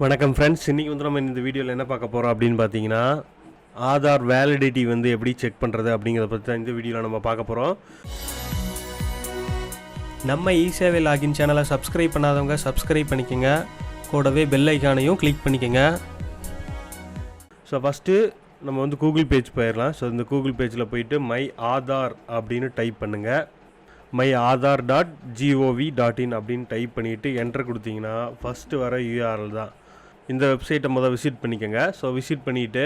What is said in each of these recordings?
வணக்கம் ஃப்ரெண்ட்ஸ் இன்றைக்கி வந்து நம்ம இந்த வீடியோவில் என்ன பார்க்க போகிறோம் அப்படின்னு பார்த்தீங்கன்னா ஆதார் வேலிடிட்டி வந்து எப்படி செக் பண்ணுறது அப்படிங்கிறத பற்றி தான் இந்த வீடியோவில் நம்ம பார்க்க போகிறோம் நம்ம இ சேவை லாகின் சேனலை சப்ஸ்கிரைப் பண்ணாதவங்க சப்ஸ்கிரைப் பண்ணிக்கோங்க. கூடவே பெல் ஐக்கானையும் கிளிக் பண்ணிக்கோங்க. ஸோ ஃபஸ்ட்டு நம்ம வந்து கூகுள் பேஜ் போயிடலாம். ஸோ இந்த கூகுள் பேஜில் போயிட்டு மை ஆதார் அப்படின்னு டைப் பண்ணுங்கள் my Aadhaar dot G O V dot in அப்படின்னு டைப் பண்ணிவிட்டு என்ட்ரு கொடுத்தீங்கன்னா ஃபஸ்ட்டு வர யூஆர்எல் தான். இந்த வெப்சைட்டை முதல் விசிட் பண்ணிக்கோங்க. ஸோ விசிட் பண்ணிவிட்டு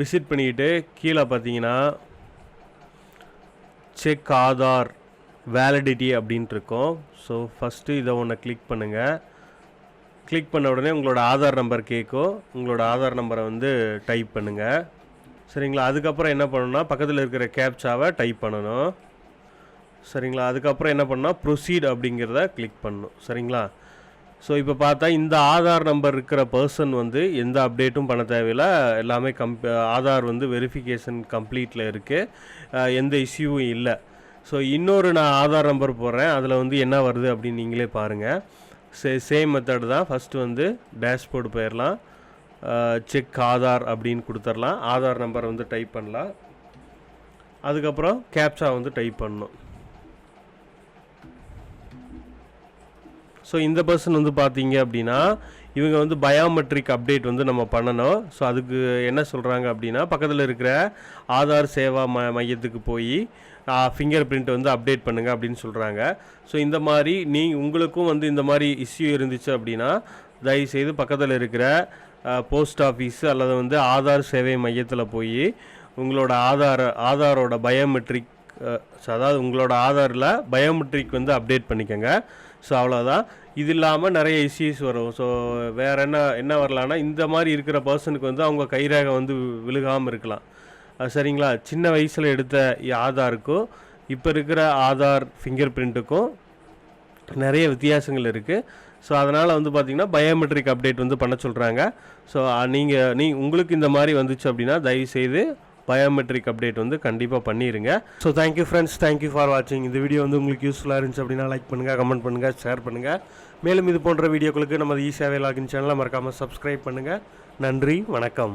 விசிட் பண்ணிக்கிட்டு கீழே பார்த்தீங்கன்னா செக் ஆதார் வேலிடிட்டி அப்படின்ட்டு இருக்கும். ஸோ ஃபஸ்ட்டு இதை ஒன்று கிளிக் பண்ணுங்கள் கிளிக் பண்ண உடனே உங்களோட ஆதார் நம்பர் கேட்கும். உங்களோட ஆதார் நம்பரை வந்து டைப் பண்ணுங்கள் சரிங்களா? அதுக்கப்புறம் என்ன பண்ணணும்னா பக்கத்தில் இருக்கிற கேப்சாவை டைப் பண்ணணும். சரிங்களா? அதுக்கப்புறம் என்ன பண்ணால் ப்ரொசீட் அப்படிங்கிறத கிளிக் பண்ணணும். சரிங்களா? ஸோ இப்போ பார்த்தா இந்த ஆதார் நம்பர் இருக்கிற பர்சன் வந்து எந்த அப்டேட்டும் பண்ண தேவையில்லை. எல்லாமே கம்ப் ஆதார் வந்து வெரிஃபிகேஷன் கம்ப்ளீட்டில் இருக்குது எந்த இஷ்யூவும் இல்லை. ஸோ இன்னொரு நான் ஆதார் நம்பர் போடுறேன். அதில் வந்து என்ன வருது அப்படின்னு நீங்களே பாருங்கள் சே சேம் மெத்தட் தான். ஃபஸ்ட்டு வந்து டேஷ்போர்டு போயிடலாம் செக் ஆதார் அப்படின்னு கொடுத்துர்லாம். ஆதார் நம்பர் வந்து டைப் பண்ணலாம். அதுக்கப்புறம் கேப்சா வந்து டைப் பண்ணணும். ஸோ இந்த பர்சன் வந்து பார்த்தீங்க அப்படின்னா இவங்க வந்து பயோமெட்ரிக் அப்டேட் வந்து நம்ம பண்ணணும். ஸோ அதுக்கு என்ன சொல்கிறாங்க அப்படின்னா பக்கத்தில் இருக்கிற ஆதார் சேவா ம மையத்துக்கு போய் ஃபிங்கர் பிரிண்ட் வந்து அப்டேட் பண்ணுங்கள் அப்படின்னு சொல்கிறாங்க ஸோ இந்த மாதிரி நீ உங்களுக்கும் வந்து இந்த மாதிரி இஷ்யூ இருந்துச்சு அப்படின்னா தயவுசெய்து பக்கத்தில் இருக்கிற போஸ்ட் ஆஃபீஸ் அல்லது வந்து ஆதார் சேவை மையத்தில் போய் உங்களோட ஆதார ஆதாரோட பயோமெட்ரிக் அதாவது உங்களோட ஆதாரில் பயோமெட்ரிக் வந்து அப்டேட் பண்ணிக்கோங்க. ஸோ அவ்வளோதான் இது இல்லாமல் நிறைய இஷ்யூஸ் வரும். ஸோ வேறு என்ன என்ன வரலான்னா இந்த மாதிரி இருக்கிற பர்சனுக்கு வந்து அவங்க கைரேகை வந்து விழுகாமல் இருக்கலாம். சரிங்களா? சின்ன வயசில் எடுத்த ஆதாருக்கும் இப்போ இருக்கிற ஆதார் ஃபிங்கர் பிரிண்ட்டுக்கும் நிறைய வித்தியாசங்கள் இருக்குது ஸோ அதனால் வந்து பார்த்திங்கன்னா பயோமெட்ரிக் அப்டேட் வந்து பண்ண சொல்கிறாங்க ஸோ நீங்கள் நீ உங்களுக்கு இந்த மாதிரி வந்துச்சு அப்படின்னா தயவுசெய்து பயோமெட்ரிக் அப்டேட் வந்து கண்டிப்பாக பண்ணிடுங்க so thank you friends thank you for வாட்சிங் இந்த வீடியோ வந்து உங்களுக்கு யூஸ்ஃபுல்லாக இருந்துச்சு அப்படின்னா லைக் பண்ணுங்கள் கமெண்ட் பண்ணுங்கள் ஷேர் பண்ணுங்கள் மேலும் இது போன்ற வீடியோக்களுக்கு நமது இ லாகின் சேனலை மறக்காமல் சப்ஸ்கிரைப் பண்ணுங்கள் நன்றி வணக்கம்.